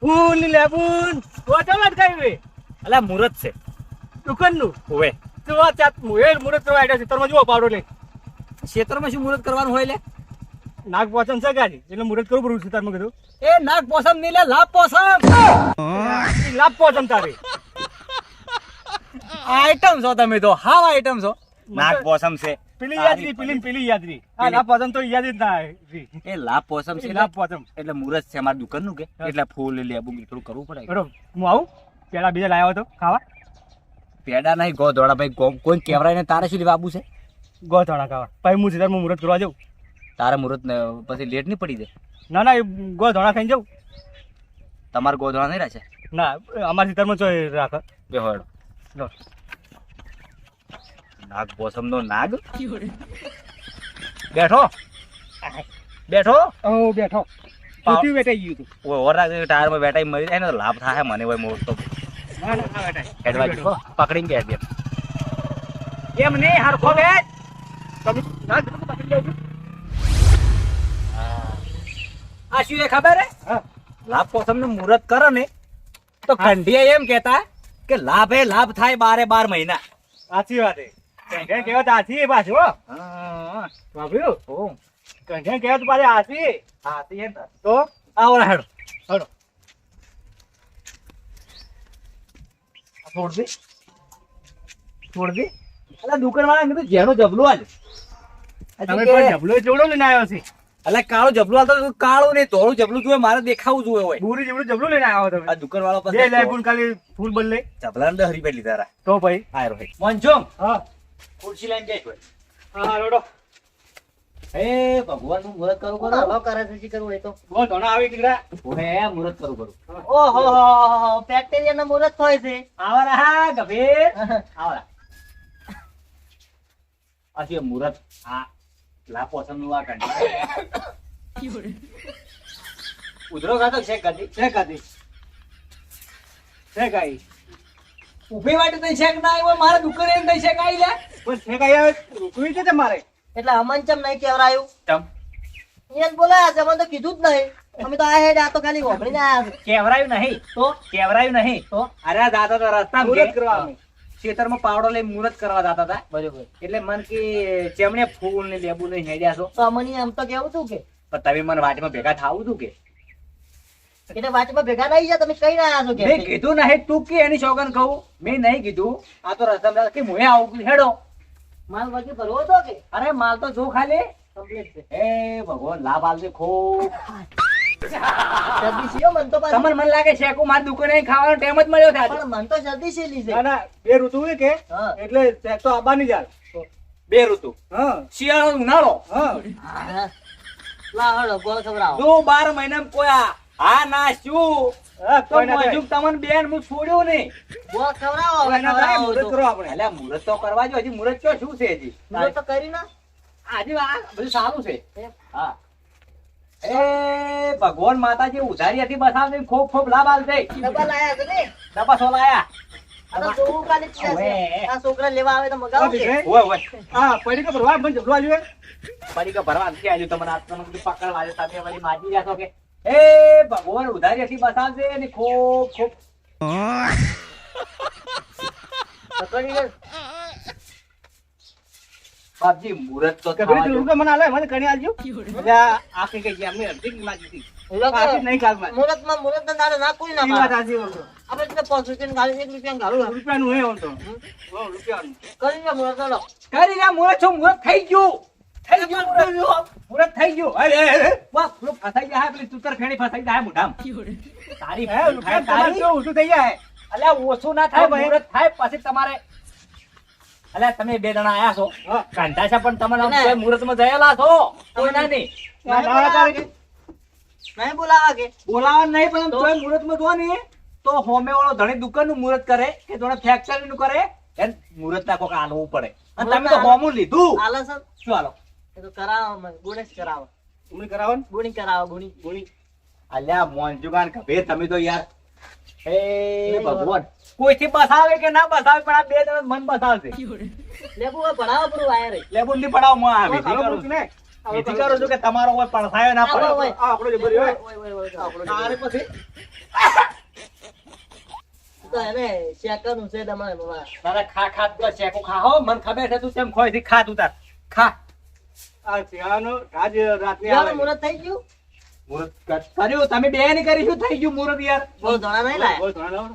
ફૂલ લેબુન hotel અટકાવી રે અલા મુરત છે. દુકાનનું? હોવે તો આ ચાત મુએ મુરત કરવા આડ્યા છે. તરમાં જુઓ પાવડો લે ક્ષેત્રમાં શું મુરત કરવાનું હોય લે? નાગ પોસમ છે ગાડી. એટલે મુરત કરવું પડ્યું છે તારમાં કીધું. એ નાગ પોસમ નહીં લે લાભ પોસમ. લાભ પોસમ તારે. આઈટમ છો તમે તો. હાવ આઈટમ છો. નાગ પોસમ છે. પેલી યાદરી પેલી પેલી યાદરી આ લાભ પોચન તો યાદ જ ના એ લાભ પોસમ છે લાભ પોચન એટલે મુહૂર્ત છે અમારા દુકાનનું કે? એટલે ફૂલ લેબુ થોડું કરવું પડે. બરોબર. હું આવું? પેલા બીજા લાવ્યો હતો ખાવા? પેડા નહીં ગોધોડા ભાઈ કોઈ કેવરાય ને તારે શું લેવા આબુ છે? ગો થાણા ખાવા. પછી હું સીધા મુહૂર્ત કરવા જાઉં. તારે મુહૂર્ત ને પછી લેટ નહીં પડી જાય ના ના એ ખાઈ ખાઈને જાઉં. તમારે ગોધોળા નહીં રાખે? ના અમારા સીતારમાં ચો રાખ. બે હોડ લો. નાગ પોસમ નો નાગ બેઠો. બેઠો. ઓ બેઠો. પાવ- બેઠાઈ ગયું તું. ઓ ઓરા ટાયરમાં બેઠા મરી જાય ને લાભ થાય મને હોય મોર તો. ના ના બેઠાઈ. હેડવા જો પકડીને બેઠ દે એમ નહીં હરખો બેટ તમે ના તમે પકડી લેજો આ શું એ ખબર હે? હા. લાભ પોસમનું મુહૂર્ત કરો ને તો ખંડિયા એમ કહેતા કે લાભ એ લાભ થાય બારે બાર મહિના. સાચી વાત કંઠે કહેવત આથી એ પાછું હો? હા બાબુ ઓ કંઠે કહેવત પાછી આથી હા તે. તો? આવો હેડો હડો. છોડ દે. છોડ દે. અલા દુકાન વાળા કીધું જેનું જબલું આજ તમે પણ જબલો જોડો લઈને આવ્યો છે? અલા કાળો જબલું હાલતો તો કાળું ને ધોળું જબલું જોવે મારે દેખાવું જોઈએ હોય. બુરી જેવડું જબલું લઈને આવ્યો તમે? આ દુકાન વાળો બે લાઈફૂન ખાલી ફૂલ બદલે. જબલા ને દસ રૂપિયા લીધા તો ભાઈ? આયરો હે મોનચોમ હા. ખુરશી લઈને જઈશ ભાઈ હા રોડો. હે ભગવાનનું મુહૂર્ત કરું કરું. હલો કરે છે જી તો. બહુ ધોણા આવી ટીકડા. ઓહે મુહૂર્ત કરું કરું. ઓહો બેક્ટેરિયા ના મુહૂર્ત હોય છે. આવરા હા ગભીર. આવરા. આ છે મુહૂર્ત આ લાપો નું આ કાઢી ઉધરો ખાતો છે કદી છે કાધી છે કાઈ ઊભી વાટે થઈ છે કે ના આવ્યો મારે દુકાને એમ થઈ છે કે આવી લે. પણ છે કાઈ આવે રૂકવી છે તમારે એટલે અમન ચમ નહીં કેવરાયું? ચમ. એમ બોલાયા છે અમને તો કીધું જ નહીં. અમે તો આ હેડ આ તો ખાલી વાપરીને આયા છે. કેવરાયું નહીં. તો? કેવરાયું નહીં. તો? અરે દાદા તો રસ્તા મુરત કરવા. ખેતરમાં પાવડો લઈ મુરત કરવા જતા હતા. બરોબર. એટલે મન કે ચેમણે ફૂલ ને લેબુ ને હેડ્યા છો. તો અમને એમ તો કેવું તું કે? પણ તમે મને વાટમાં ભેગા થાવું તું કે? એટલે વાંચમાં ભેગા નહીં જાય તમે કઈ આવ્યા છો મેં કીધું નહીં તું કે એની સોગન કહું? મેં નહીં કીધું. આ તો રસ્તામાં કે મુએ આવું હેડો. માલ ભરવો કે? અરે માલ તો જો ખાલી. કમ્પ્લીટ છે. હે ભગવાન લાભ આલજે ખૂબ. મન મને મન બે ઋતુ કે? એટલે બે ઋતુ. શિયાળો ઉનાળો. બાર મહિનામાં કોઈ આ હા ના શું? તમને બેન હું છોડ્યું નહીં. મુહૂર્ત તો. કરો આપણે. અલ્યા કરવા જો હજી મુહૂર્ત કયો શું છે હજી? મુહૂર્ત તો કરી ના. આજે આ બધું સારું છે. હા. એ ભગવાન માતાજી ઉધારી હતી બસાવતી ખૂબ ખૂબ લાભ આવશે ડબ્બા લાયા છે ને? ડબ્બા છોકરા લેવા આવે તો મગાવો પડી કે ભરવા ભરવા નથી તમને પકડવા તમે માજી રહ્યા છો કે? એ ભગવાન ઉધારી હતી બસાવશે અને ખૂબ ખૂબ. બાપજી મુહૂર્ત તો કે થવા ભાઈ દો. તું મને આલે મને કણી આલજો. આ આ કઈ કઈ એમને અડધી હતી એ લોકો આથી નહીં કાલમાં મુહૂર્તમાં મુહૂર્તના દાડે ના કોઈ ના વાત. આપણે પાંચ એક હે ઓમ તો. હો, કરી લે મુહૂર્ત કરી મુરત છું મુહૂર્ત થઈ ગયું. થઈ ગયું મુહૂર્ત. મુહૂર્ત થઈ ગયું. અરે અરે, અરે. વાહ પેલું ફસાઈ જાય પેલી તુતર ફેણી ફસાઈ જાય મોઢામાં. તારી હે ભૂલ થાય રૂપિયા તમારે તારી કેવું ઊંધું થઈ જાય અલ્યા ઓછું ના થાય હા, થાય પછી તમારે અલ્યા તમે બે જણા આયા છો. હા. છે પણ તમે કોઈ મુહૂર્તમાં જયેલા છો. કોઈ ના નહીં ના, ના, તારે કે- નહીં બોલાવા કે. બોલાવા નહીં પણ તો? કોઈ મુહૂર્તમાં જો ને તો હોમે વાળો ધણી દુકાનનું મુહૂર્ત કરે કે ધણી ફેક્ટરી નું કરે એને મુહૂર્ત ના કોક આલવું પડે. અને તમે તો હોમું લીધું. આલે શું આલો? એ તો કરાવો મને. ગુણી જ કરાવો. ઉમરી કરાવો ને? ગુણી કરાવો ગુણી. ગોળી. અલ્યા મોંજુગાન કભે તમે તો યાર. હે ભગવાન. કોઈથી બસાવે કે ના બસાવે પણ આ બે જણ મન બસાવશે લેબુ હવે પૂરું વાયર લેબુ ની પડાવમાં હા, કરું. પૂછ ને. વિધિ કરું છું કે તમારો હોય પડછાયો ના પડે. આપણો જે ભર્યો હોય. ઓય, ઓય, ઓય, ઓય. તારે પછી? તો એને શેકવાનું છે તમારે બાબા. તારે ખા ખા તો શેકો ખા. હો મને ખબર છે તું તેમ ખોઈ થી ખા તું તાર. ખા. આ શિયાળાનો આજ રાતની આવે. મુહૂર્ત થઈ ગયું? મુહૂર્ત કર્યું તમે બે ની કરીશું થઈ ગયું મુહૂર્ત યાર? બહુ ધોળા નહીં લાયા. બોલ, ધોરણ લાવો.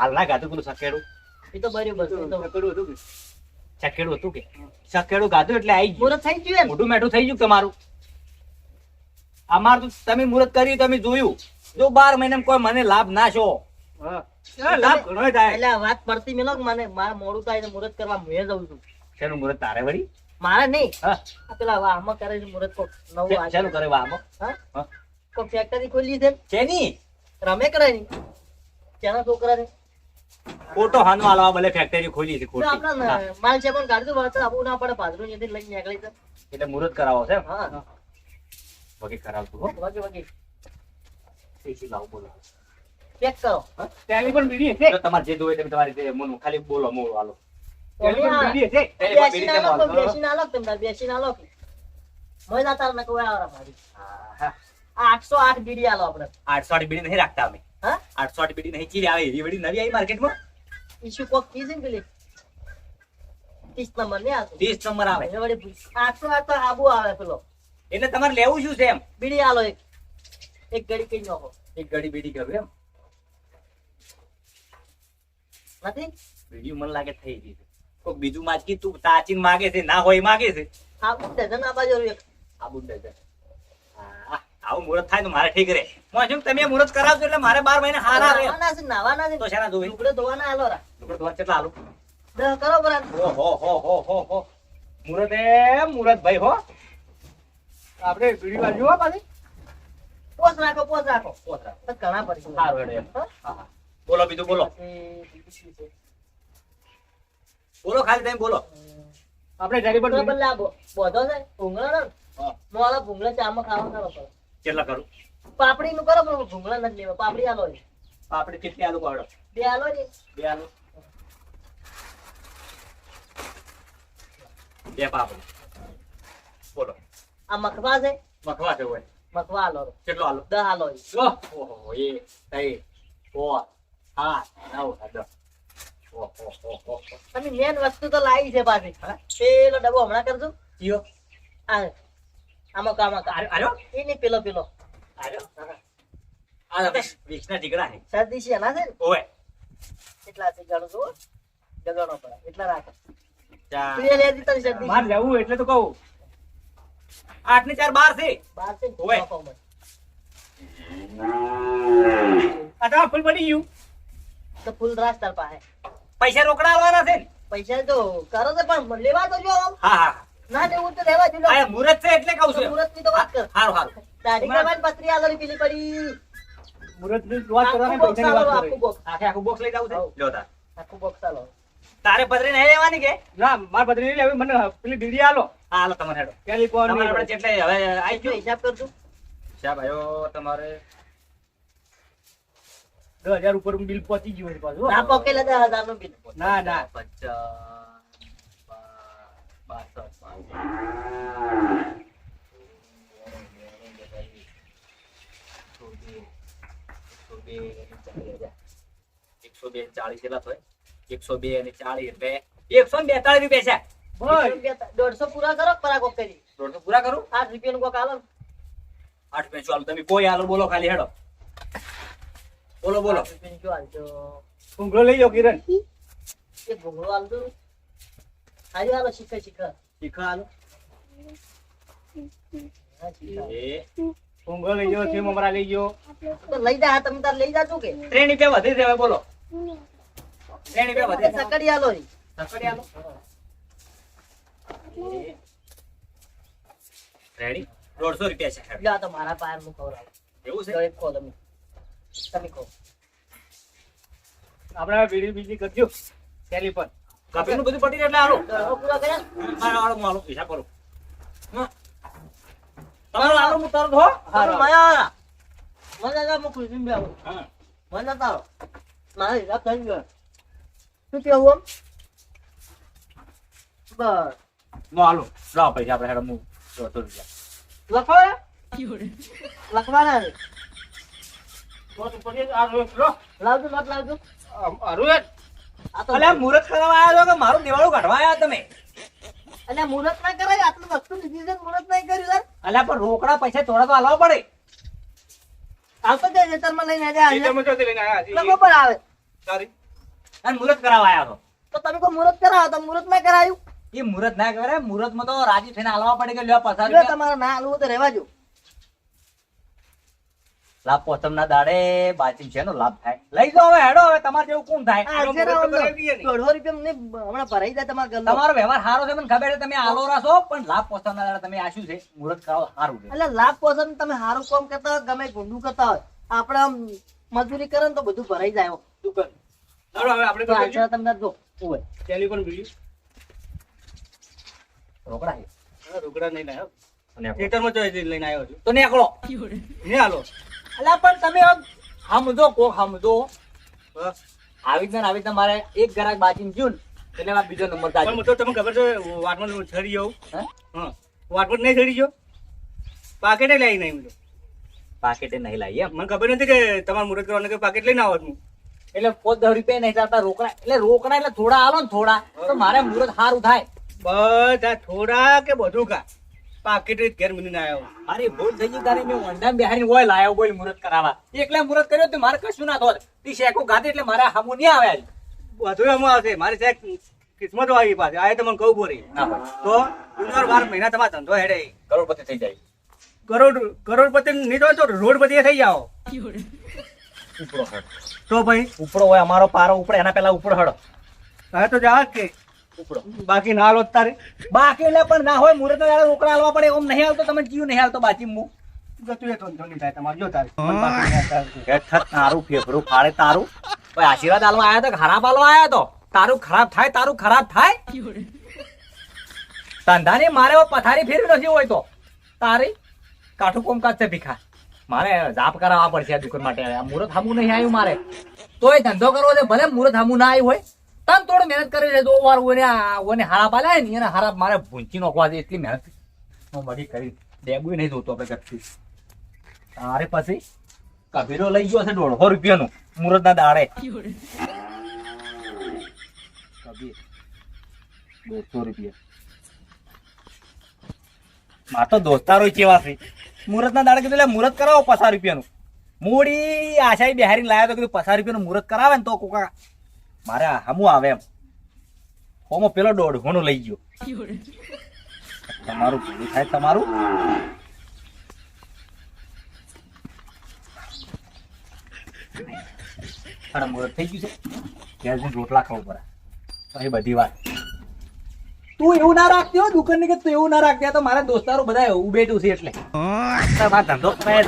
હાલના ગાતું પેલું સકેડું. એ તો બરાબર છે, એ હતું કે? સકેડું હતું કે? સકેડું ગાતું એટલે આવી ગયું. મુહૂર્ત થઈ ગયું એમ? મેઠું થઈ ગયું તમારું? અમારું તો તમે મુહૂર્ત કર્યું તમે જોયું. જો બાર મહિને કોઈ મને લાભ ના છો. લાભ ઘણો થાય. એટલે વાત પડતી મેલો મને મારા મોડું થાય તો મુહૂર્ત કરવા હું જઉં છું. શેનું મુહૂર્ત તારે વળી? મારે નહીં. હા. પેલા વાહમાં કરે છે મુહૂર્ત કોક નવું. શેનું કરે આમાં હા? કોક ફેક્ટરી ખોલી છે શેની? રમે કરે ની ત્યાંના છોકરા ને ખોટો હાનો હાલવા ભલે ફેક્ટરી ખોલી છે તો ખોટી આપણા માલ છે પણ કાઢતું વાત આપવું ના પડે પાદરું ને લઈ નીકળી છે એટલે મુહૂર્ત કરાવો છે? હા. વગી કરાવતું હો. વગે વગે. એસી લાવ બોલો. ચેક કરો. ત્યાંની પણ બીડી. તમારે જે જોઈએ તમે તમારી રીતે ખાલી બોલો મોળો હાલો આઠસો આઠ બીડી આલો આપણે આઠસો આઠ બીડી નહીં રાખતા અમે આઠસો આઠ બીડી નહીં ચીરી આવે એવી બીડી નવી આવી માર્કેટમાં ઈશ્યુ કોક કી ને પેલી ત્રીસ નંબર ને ત્રીસ નંબર આવે આઠસો આઠ તો આબુ આવે પેલો એટલે તમારે લેવું શું છે એમ બીડી આલો એક એક ઘડી કઈ નાખો એક ઘડી બીડી કરું એમ નથી બીડી મને લાગે થઈ ગઈ કોક બીજું માજકી તું તાચીન માગે છે ના હોય માગે છે. આબુ ડઝન આવું મુહૂર્ત થાય તો મારે ઠીક રે હું તમે મુહૂર્ત કરાવજો એટલે મારે બાર મહિને હારા રે નાવાના છે નાવાના છે. તો શેના જોવે લુગડે ધોવાના આલો રા. લુગડો ધોવા કેટલા હાલો? દહ કરો બરાબર. ઓહો હો હો હો હો મુહૂર્ત એ મુહૂર્ત ભાઈ હો. આપણે બીડી બાજુ હો પાછી. પોસ રાખો પોસ રાખો. પોતરા. રાખો. ઘણા પડી સારું હેડો હા? બોલો બીજું બોલો? બોલો ખાલી તમે બોલો. આપણે જરી પણ ભૂંગળા બીડી- બદલે આ બો- બોધો છે? ભૂંગળા ને? હા. મોળા ભૂંગળા ચામાં ખાવા કરો. કેટલા કરું? પાપડી નું કરો પણ ભૂંગળા નથી લેવા. પાપડી આલો ને. પાપડી કેટલી આલુ પાડો બે આલો ને બે આલુ. બે પાપડી. બોલો. આ મખવા છે? મખવા છે હોય મખવા આલો કેટલો આલો? દહ આલો. ઓહો એ તઈ ઓ હા નવ દસ અને મેન વસ્તુ તો લાવી છે પાછી. પેલો ડબ્બો હમણાં કરજો. જીઓ આ આમાં કામાં આર્યો એ નહીં પેલો પેલો. આર્યો આ વીસના ટીકડા છે. શરદી છે એના છે ને? એટલા પડે એટલા રાખે. તું એ બહાર જવું એટલે તો કહું. આઠ ને ચાર બાર છે. બાર છે ઓવે. ચોપામાં. આ તો આ ફૂલ પડી ગયું. તો ફૂલ રાસ તાર પાસે. પૈસા રોકડા આવવાના છે? પૈસા તો કરો છે પણ લેવા તો જો. હા હા. ના દેવું તો લેવા જો આ મુરત છે એટલે કહું છું. મુહૂર્તની તો વાત કર. હારું હારું. દાઢી કરવાની પત્રી આગળ પીલી પડી. મુહૂર્તની વાત કરવાની આખું box પૈસાની વાત કરવી. આખું આખે આખું બોક્સ લઈ જાવ છે? લ્યો તા. આખું બોક્સ આલો. તારે પતરી નહીં લેવાની કે? ના માર પત્ની નહીં લેવી મને પેલી દીદી આલો. હા હાલો તમારે હેડો ટેલિફોન આપણે જેટલે હવે આઈ ગયો. હિસાબ કરજો સાહેબ આયો તમારે દસ હજાર ઉપર બિલ પહોંચી ગયું હોય પાછું ના પોકેલા દસ હજારનું બિલ ના ના એકસો બે ચાલીસ કેટલા થાય એકસો બે અને ચાલીસ એટલે એકસો ને. બેતાળીસ રૂપિયા છે દોઢસો પૂરા કરો પરા કોક કરી? દોઢસો પૂરા કરું? આઠ રૂપિયા નું કોક આલો. આઠ તમે કોઈ આલો બોલો ખાલી હેડો. બોલો બોલો? ઊંઘળો લઈ જાઓ કિરણ. ભૂંગળો આલજો. આજે આલો. શીખા આલો. એ. ઊંઘળો લઈ જાઓ લઈ જાઓ. લઈ જા તમે તાર લઈ જાજો કે. ત્રણ રૂપિયા વધે છે બોલો. ત્રણ રૂપિયા વધે સકડી આલો. સકડી આલો. રેડી દોઢસો રૂપિયા છે. એટલે મારા પાયરનું ખવડાવો. એવું છે? એક કહો તમે તમે કહો. આપણે બીડી બીજી કરજો. ટેલિફોન કપિલનું બધું પટી એટલે હાલો. પૂરા કર્યા? મારો હાલો હું હાલો હિસાબ કરું. તમારો હાલો હું તરત હો. તમે માયા મને તો હું ખુશી બે આવું મને તારો મારે હિસાબ થઈ ગયો શું કેવું આમ? બસ. નો હાલો. લાવો પૈસા આપણે હેડો હું લખો લખવાના. લાવજો નોટ લાવજો. આમ હારું હેડ. આ તો અલ્યા મુહૂર્ત કરવા આવ્યા છો કે મારું દેવાળું કાઢવા આવ્યા તમે? અલ્યા મુહૂર્ત ના કરાય આટલું વસ્તુ લીધી છે મુહૂર્ત નહીં કર્યું સર અલ્યા પણ રોકડા પૈસા થોડા તો હાલવા પડે. આવતો જાય ખેતરમાં લઈને આજે એ તમે ચોથી લઈને. લખો આવે. સારી અને મુહૂર્ત કરાવવા આવ્યા છો? તો તમે કોઈ મુહૂર્ત કરાવો તો મુહૂર્ત ના કરાયું. એ મુહૂર્ત ના કરે મુહૂર્તમાં તો રાજી થઈને હાલવા પડે કે લ્યો પસાર તમારે ના હાલવું તો રહેવા જો લાભ પોતમના દાડે બાચી છે નો લાભ થાય લઈ જાઓ હવે હેડો હવે તમારે જેવું કોણ થાય. દોઢસો રૂપિયા મને હમણાં ભરાઈ જાય તમારા. તમારો વ્યવહાર સારો છે મને ખબર છે તમે આલો છો પણ લાભ પોતમના દાડે તમે આશું છે મુહૂર્ત કરાવો સારું છે એટલે લાભ પસંદ તમે સારું કામ કરતા હોય ગમે ગુંડું કરતા હોય આપણે આમ મજૂરી કરે ને તો બધું ભરાઈ જાય તું કર. હવે આપણે તો આજે તમને જો ઓય. ટેલિફોન બીજું રોકડા છે. રોકડા નહીં લાવ્યો. તો જોઈ લઈને આવ્યો છું. તો નેકળો ને હાલો. અલ્યા પણ તમે સમજો કોક સમજો આવી રીતના આવી રીતના મારે એક ગરાક બાકી ગયું ને એટલે મારે બીજો નંબર થાય હું તો તમને ખબર છે વાટમાં ચડી જાઉં હે? વાટમાં નહીં ચડી ગયો? પાકેટે લઈ નહીં હું. પાકેટે નહીં લાવી મને ખબર નથી કે તમારે મુરત કરવાનું કે પાકેટ લઈને આવવાનું એટલે પોત દસ રૂપિયા નહીં ચાલતા રોકડા એટલે રોકડા એટલે થોડા આવો ને થોડા. તો મારે મુરત સારું થાય. બધા થોડા કે બધું કા પાકેટ ઘેર ના આવ્યો. મારી ભૂલ થઈ ગઈ તારે. મેં વંડા બેહારી હોય લાયો બોલ મુરત કરાવવા. એકલા મુરત કર્યો તો મારે કશું ના થોત તી શેકો ગાતી એટલે મારે હામો નહીં આવે. બધું એમાં આવશે. મારી સાહેબ કિસ્મત આવી પાસે આ તમને કહું બોરી તો ઉનાળ બાર મહિના તમારો ધંધો હેડે. કરોડપતિ થઈ જાય. કરોડ કરોડપતિ નહીં તો તો રોડપતિ થઈ જાઓ. તો ભાઈ? ઉપડો હોય અમારો પારો ઉપડે એના પહેલા ઉપડો હડો. હવે તો જા કે. બાકી ના લો તારે. બાકી એટલે પણ ના હોય મુહૂર્ત નો રોકડા હાલવા પડે એમ નહીં આવતો તમે જીવ નહીં આવતો બાકી મુ તું એ તો, ખરાબ તો. થાય, તારું ખરાબ મારે પથારી ફેરવી નથી હોય તો. તારી કાઠું કોમકાજ છે ભીખા. મારે જાપ કરાવવા પડશે આ દુકાન માટે. મુહૂર્ત હામું નહીં આવ્યું મારે. તોય ધંધો કરવો છે, ભલે મુહૂર્ત હામું ના આવ્યું હોય. તન તોડ મહેનત કરી છે વાર ઓને ઓને હારા પાલે ને, એને હારા મારે ભૂંચી નોખવા દે એટલી મહેનત. હું બધી કરી ડેબુ નહીં જોતો આપણે કચ્છી તારે પછી કભીરો લઈ ગયો છે દોઢસો રૂપિયાનું મુહૂર્ત ના દાડે. કભીર, દોઢસો રૂપિયા. માર તો દોસ્તારો કેવા છે? મુહૂર્ત ના દાડે કીધું એટલે મુહૂર્ત કરાવો પચાસ રૂપિયાનું. મૂડી આશાઈ બિહારી લાવ્યો તો કીધું, પચાસ રૂપિયાનું મુરત કરાવે ને તો કોકા મારે હમું આવે એમ. હોમો પેલો દોઢસોનું લઈ ગયો. તમારું ભૂલું થાય તમારું. અરે મુહૂર્ત થઈ ગયું છે. ઘેર રોટલા ખાવું પડે. પછી બધી વાત. તું એવું ના રાખતી હો દુકાન કે તું એવું ના રાખતી? તો મારા દોસ્તારો બધા ઉભેટું છે એટલે. ધંધો કરાય